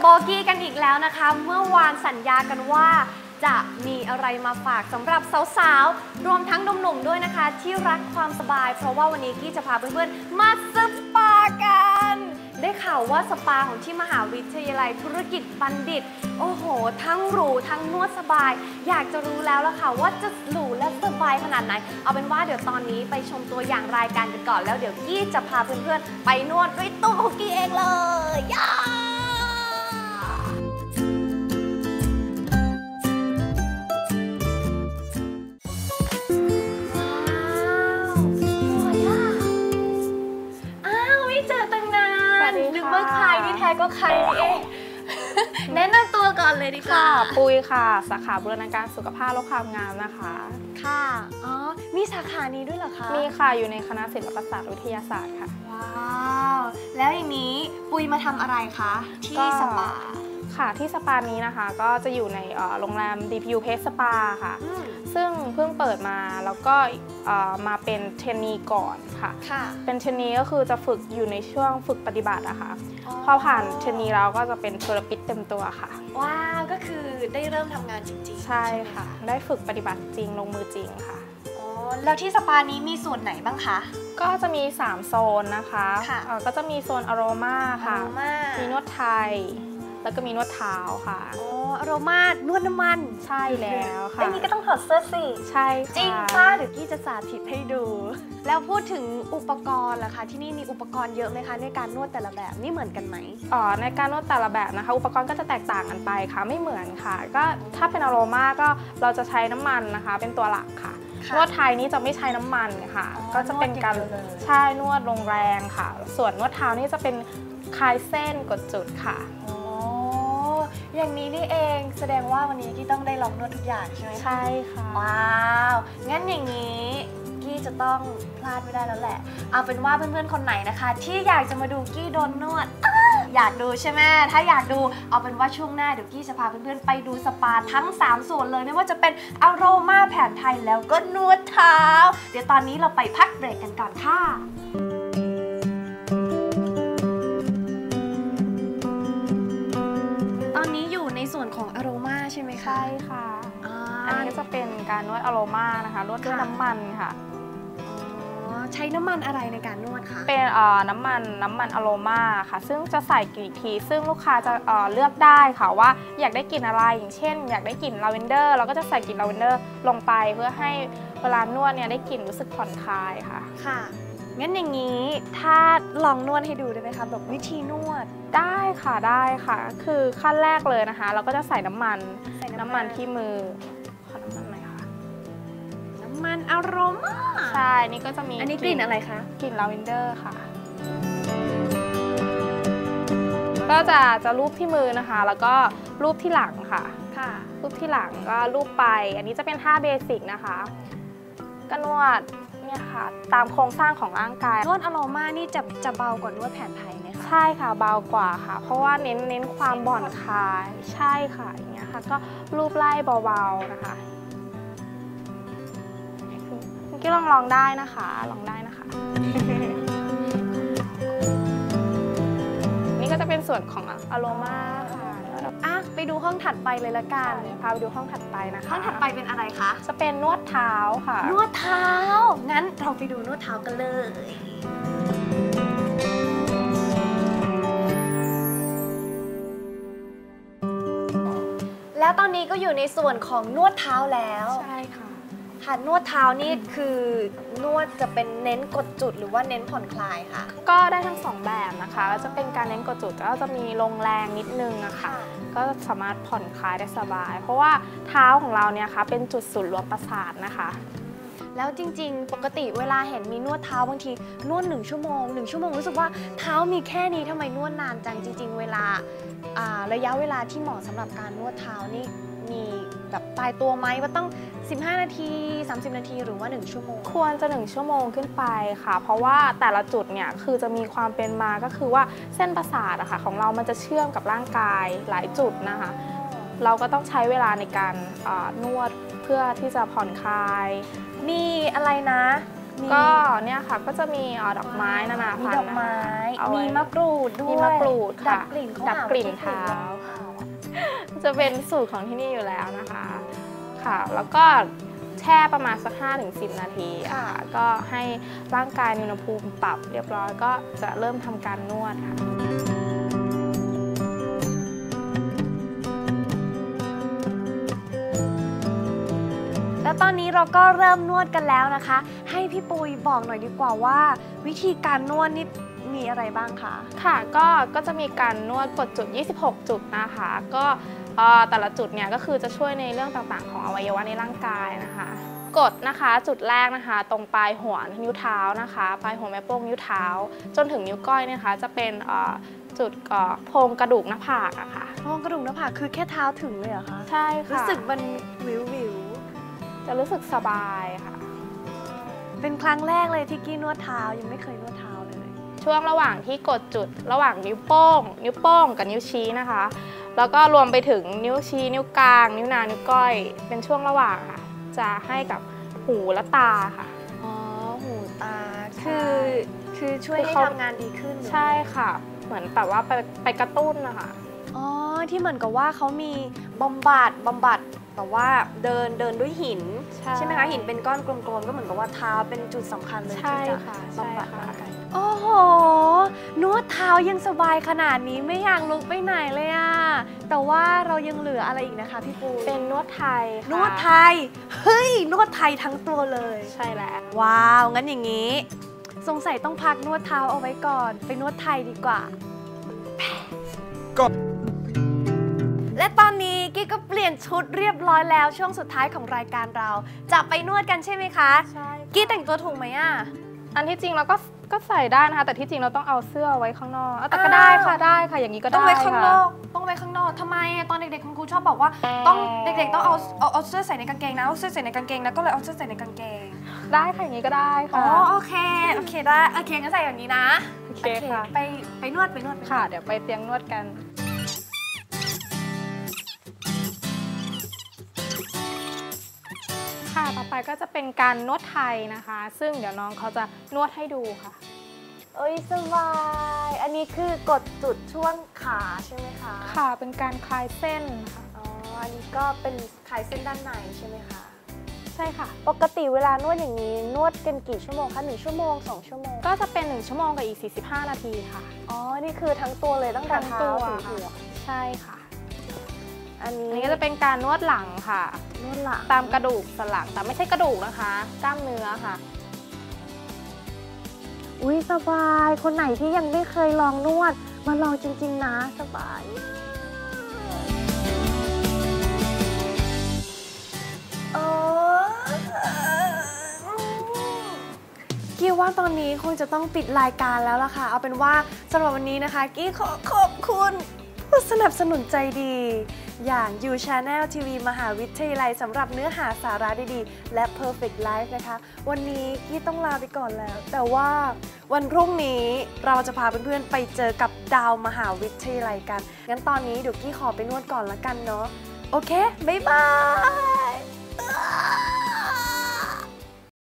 โบกี้กันอีกแล้วนะคะ เมื่อวานสัญญากันว่า จะมีอะไรมาฝากสำหรับสาวๆ รวมทั้งหนุ่มๆด้วยนะคะ ที่รักความสบาย เพราะว่าวันนี้กี้จะพาเพื่อนๆ มาสปากัน ได้ข่าวว่าสปาของที่มหาวิทยาลัยธุรกิจบัณฑิต โอ้โห ทั้งหรูทั้งนวดสบาย อยากจะรู้แล้วล่ะค่ะว่าจะหรูและสบายขนาดไหน เอาเป็นว่าเดี๋ยวตอนนี้ไปชมตัวอย่างรายการกันก่อนแล้วเดี๋ยวกี้จะพาเพื่อนๆ ไปนวดด้วยตัวของกี้เองเลยย่า วันสดีนึกค่ะว่าใครที่แท้ก็ใครนี่เอง แนะนำตัวก่อนเลยดีกว่า ค่ะ ปุยค่ะ สาขาบูรณาการสุขภาพและความงามนะคะ ค่ะ อ๋อ มีสาขานี้ด้วยเหรอคะ มีค่ะ อยู่ในคณะศิลปศาสตร์วิทยาศาสตร์ค่ะ ว้าว แล้วอย่างนี้ปุยมาทำอะไรคะ ที่ก็ สปา ค่ะที่สปานี้นะคะก็จะอยู่ในเอ่อโรงแรม DPU p a c e Spa ค่ะอืมซึ่งเพิ่งเปิดมาแล้วก็เอ่อมาเป็นเทรนนีก่อนค่ะค่ะเป็นเทรนนีก็คือจะฝึกอยู่ในช่วงฝึกปฏิบัติอะค่ะพอผ่านเทรนนีแล้วก็จะเป็นเทอราปิสเต็มตัวค่ะ ว้าว ก็คือได้เริ่มทำงานจริง ๆ ใช่ไหมค่ะ ได้ฝึกปฏิบัติจริงลงมือจริงค่ะอ๋อแล้วที่สปานี้มีส่วนไหนบ้างคะ ก็จะมี 3 โซนนะคะค่ะเอ่อก็จะมีโซนอโรมาค่ะอโรมามีนวดไทย แล้วก็มีนวดเท้าค่ะ อ๋ออโรมานวดน้ำมัน ใช่แล้วค่ะไอ้นี่ก็ต้องถอดเสื้อสิ ใช่ค่ะจริงป้าเดี๋ยวกี้จะสาธิตให้ดู แล้วพูดถึงอุปกรณ์ล่ะคะที่นี่มีอุปกรณ์เยอะไหมคะ ในการนวดแต่ละแบบนี่เหมือนกันไหมอ๋อในการนวดแต่ละแบบนะคะ อุปกรณ์ก็จะแตกต่างกันไปค่ะไม่เหมือนค่ะ ก็ถ้าเป็นอโรมาก็เราจะใช้น้ำมันนะคะ เป็นตัวหลักค่ะค่ะนวดไทยนี่จะไม่ใช้น้ำมันค่ะอ๋อก็จะเป็นการนวดอย่างเดียวเลยใช่นวดลงแรงค่ะ ส่วนนวดเท้านี่จะเป็นคลายเส้นกดจุดค่ะ อ๋ออย่างนี้นี่เองแสดงว่าวันนี้กี้ต้องได้ลองนวดทุกอย่างใช่ไหมคะใช่ค่ะ ว้าว งั้นอย่างนี้กี้จะต้องพลาดไม่ได้แล้วแหละ เอาเป็นว่าเพื่อนๆคนไหนนะคะ ที่อยากจะมาดูกี้โดนนวดอ้าอยากดูใช่ไหมถ้าอยากดูเอาเป็นว่าช่วงหน้าเดี๋ยวกี้จะพาเพื่อนๆไปดูสปาทั้ง 3 ส่วนเลยไม่ว่าจะเป็นอโรมาแผนไทยแล้วก็นวดเท้า เดี๋ยวตอนนี้เราไปพักเบรกกันก่อนค่ะ ช่ไหมคะใช่ค่ะอ่าอันนี้ก็จะเป็นการนวดอโรมานะคะนวดด้วยค่ะน้ำมันค่ะอ๋อใช้น้ำมันอะไรในการนวดคะ เป็นเอ่อน้ำมันน้ำมันอโรมาค่ะ ซึ่งจะใส่กี่ที ซึ่งลูกค้าจะเอ่อเลือกได้ค่ะว่าอยากได้กลิ่นอะไร อย่างเช่น อยากได้กลิ่นลาเวนเดอร์เราก็จะใส่กลิ่นลาเวนเดอร์ลงไปเพื่อให้เวลานวดเนี่ยได้กลิ่นรู้สึกผ่อนคลายค่ะ ค่ะ งั้นอย่างนี้ถ้าลองนวดให้ดูได้ไหมคะแบบวิธีนวด ได้ค่ะได้ค่ะ คือขั้นแรกเลยนะคะ เราก็จะใส่น้ำมันใส่ น้ำน้ำมัมันนที่มือ ขอน้ำมันหน่อยค่ะ น้ำมันอโรมาใช่นี่ก็จะมีอันนี้กลิ่นอะไรคะ กลิ่นลาเวนเดอร์ค่ะ ก็จะจะรูปที่มือนะคะ แล้วก็รูปที่หลังค่ะ ค่ะรูปที่หลังก็รูปไป อันนี้จะเป็นท่าเบสิกนะคะก็นวดเนี่ยค่ะตามโครงสร้างของร่างกายนวดอโรมานี่จะจะเบากว่านวดแผนไทยไหมคะใช่ค่ะเบากว่าค่ะ เพราะว่าเน้นเน้นความบ่อนคลายใช่ค่ะ อย่างเงี้ยค่ะก็รูปไล่เบาๆนะคะคุณกี้ลองลองได้นะคะ ลองได้นะคะ นี่ก็จะเป็นส่วนของอโรมาค่ะอะไปดูห้องถัดไปเลยละกันพาไปดูห้องถัดไปนะคะ ห้องถัดไปเป็นอะไรคะ จะเป็นนวดเท้าค่ะ นวดเท้า งั้นเราไปดูนวดเท้ากันเลย แล้วตอนนี้ก็อยู่ในส่วนของนวดเท้าแล้วใช่ค่ะค่ะนวดเท้านี่คือนวดจะเป็นเน้นกดจุดหรือว่าเน้นผ่อนคลายค่ะ ก็ได้ทั้งสองแบบนะคะก็จะเป็นการเน้นกดจุดก็จะมีลงแรงนิดนึงอะค่ะ ก็สามารถผ่อนคลายได้สบาย เพราะว่าเท้าของเราเนี่ยค่ะเป็นจุดศูนย์รวมประสาทนะคะแล้วจริง ๆ ปกติเวลาเห็นมีนวดเท้าบางทีนวดหนึ่งชั่วโมงหนึ่งชั่วโมงรู้สึกว่าเท้ามีแค่นี้ทำไมนวดนานจังจริง ๆ เวลาอ่า ระยะเวลาที่เหมาะสำหรับการนวดเท้านี่มีแบบตายตัวไหมว่าต้อง 15 นาที 30 นาทีหรือว่า 1 ชั่วโมง ควรจะ 1 ชั่วโมงขึ้นไปค่ะ เพราะว่าแต่ละจุดเนี่ยคือจะมีความเป็นมาก็คือว่าเส้นประสาทอะค่ะของเรามันจะเชื่อมกับร่างกายหลายจุดนะคะ เราก็ต้องใช้เวลาในการนวดเพื่อที่จะผ่อนคลาย มีอะไรนะ ก็เนี่ยค่ะก็จะมีเอ่อดอกไม้นานามีพันดธุ์อกไม้นะคะเอาไว้ มีมะกรูดด้วยมีมะกรูดดัค่ะบกลิ่นเขาดับหากลิ่นที่เท้าถูกจะเป็นสูตรของที่นี่อยู่แล้วนะคะค่ะ แล้วก็แช่ประมาณสัก5ถึง10 นาทีอะค่ะก็ให้ร่างกายมีอุณหภูมิปรับเรียบร้อยก็จะเริ่มทำการนวดค่ะ ตอนนี้เราก็เริ่มนวดกันแล้วนะคะ ให้พี่ปุยบอกหน่อยดีกว่าว่า วิธีการนวดนี่มีอะไรบ้างคะค่ะก็ก็จะมีการนวดกดจุด 26 จุดนะคะ ก็เอ่อแต่ละจุดเนี่ยก็คือจะช่วยในเรื่องต่างๆ ของอวัยวะในร่างกายนะคะกดนะคะจุดแรกนะคะ ตรงปลายหัวนิ้วเท้านะคะปลายหัวแม่โป้งนิ้วเท้า จนถึงนิ้วก้อยเนยนะคะ จะเป็นเอ่อจุดเอ่อโพรงกระดูกหน้าผากอะค่ะโครงกระดูกหน้าผากคือแค่เท้าถึงเลยเหรอคะใช่ค่ะรู้สึกมันวิววิว จะรู้สึกสบายค่ะๆเป็นครั้งแรกเลยที่กี้นวดเท้ายังไม่เคยนวดเท้าเลย ช่วงระหว่างที่กดจุดระหว่างนิ้วโป้ง นิ้วโป้งกับนิ้วชี้นะคะ แล้วก็รวมไปถึงนิ้วชี้ นิ้วกลาง นิ้วนางนิ้วก้อย เป็นช่วงระหว่างค่ะ จะให้กับหูและตาค่ะอ๋อหูตาใช่คือคือช่วยคือให้เขาทำงานดีขึ้นเหรอใช่ค่ะ เหมือนแบบว่าไปไปกระตุ้นนะคะอ๋อ ที่เหมือนกับว่าเขามีบำบัดบำบัดแต่ว่าเดินเดินด้วยหิน ใช่ไหมคะหินเป็นก้อนกลมๆก็เหมือนกับว่าเท้าเป็นจุดสำคัญเลยใช่ที่จะค่ะบำบัดใช่ค่ะร่างกายโอ้โหนวดเท้ายังสบายขนาดนี้ไม่อยากลุกไปไหนเลยอะแต่ว่าเรายังเหลืออะไรอีกนะคะพี่ปูเป็นนวดไทยค่ะนวดไทยเฮ้ยนวดไทยทั้งตัวเลย ใช่แล้วว้าวงั้นอย่างนี้ สงสัยต้องพักนวดเท้าเอาไว้ก่อน ไปนวดไทยดีกว่าก็ และตอนนี้กี้ก็เปลี่ยนชุดเรียบร้อยแล้วช่วงสุดท้ายของรายการเรา จะไปนวดกันใช่ไหมคะใช่กี้แต่งตัวถูกไหมอะอันที่จริงเราก็ก็ใส่ได้นะคะ แต่ที่จริงเราต้องเอาเสื้อไว้ข้างนอกเอาแต่ก็อ้าวได้ค่ะได้ค่ะอย่างนี้ก็ได้ต้องไว้ข้างนค่ะอกต้องไว้ข้างนอกทำไมอะตอนเด็กๆคุณครูชอบบอกว่าต้องเด็กๆต้องเอาเอาเอาเสื้อใส่ในกางเกงนะเอาเสื้อใส่ในกางเกงนะก็เลยเอาเสื้อใส่ในกางเกง ได้ค่ะอย่างนี้ก็ได้อ๋ค่ะอโอเคโอเคได้โอเคงั้นใส่แบบนี้นะโอเคค่ะไปไปนวดไปนวดไปนวดค่ะ เดี๋ยวไปเตียงนวดกัน ก็จะเป็นการนวดไทยนะคะ ซึ่งเดี๋ยวน้องเขาจะนวดให้ดูค่ะ เอ้ยสบาย อันนี้คือกดจุดช่วงขาใช่ไหมคะค่ะเป็นการคลายเส้นค่ะ อ๋ออันนี้ก็เป็นคลายเส้นด้านในใช่ไหมคะ ใช่ค่ะ ปกติเวลานวดอย่างนี้นวดกันกี่ชั่วโมงคะหนึ่งชั่วโมงสองชั่วโมง ก็จะเป็น 1 ชั่วโมงกับอีก 45 นาทีค่ะ อ๋อ นี่คือทั้งตัวเลยตั้งแต่ทั้งเท้าตัวถึงหัว ใช่ค่ะ อันอันี้นนี้ก็จะเป็นการนวดหลังค่ะ นวดหลังตามกระดูกสันหลังแต่ไม่ใช่กระดูกนะคะ กล้ามเนื้อค่ะ อุ้ยสบาย คนไหนที่ยังไม่เคยลองนวด มาลองจริง ๆ นะ สบายมากโอ้กี้ว่าตอนนี้คงจะต้องปิดรายการแล้วล่ะค่ะ เอาเป็นว่าสำหรับวันนี้นะคะ กี้ขอขอบคุณผู้สนับสนุนใจดี อย่าง You Channel TV มหาวิทยาลัยสำหรับเนื้อหาสาระดีๆ และ Perfect Life นะคะ วันนี้กี้ต้องลาไปก่อนแล้ว แต่ว่าวันพรุ่งนี้เราจะพาเพื่อนๆ ไปเจอกับดาวมหาวิทยาลัยกัน งั้นตอนนี้เดี๋ยวกี้ขอไปนวดก่อนละกันเนาะ โอเค บ๊ายบาย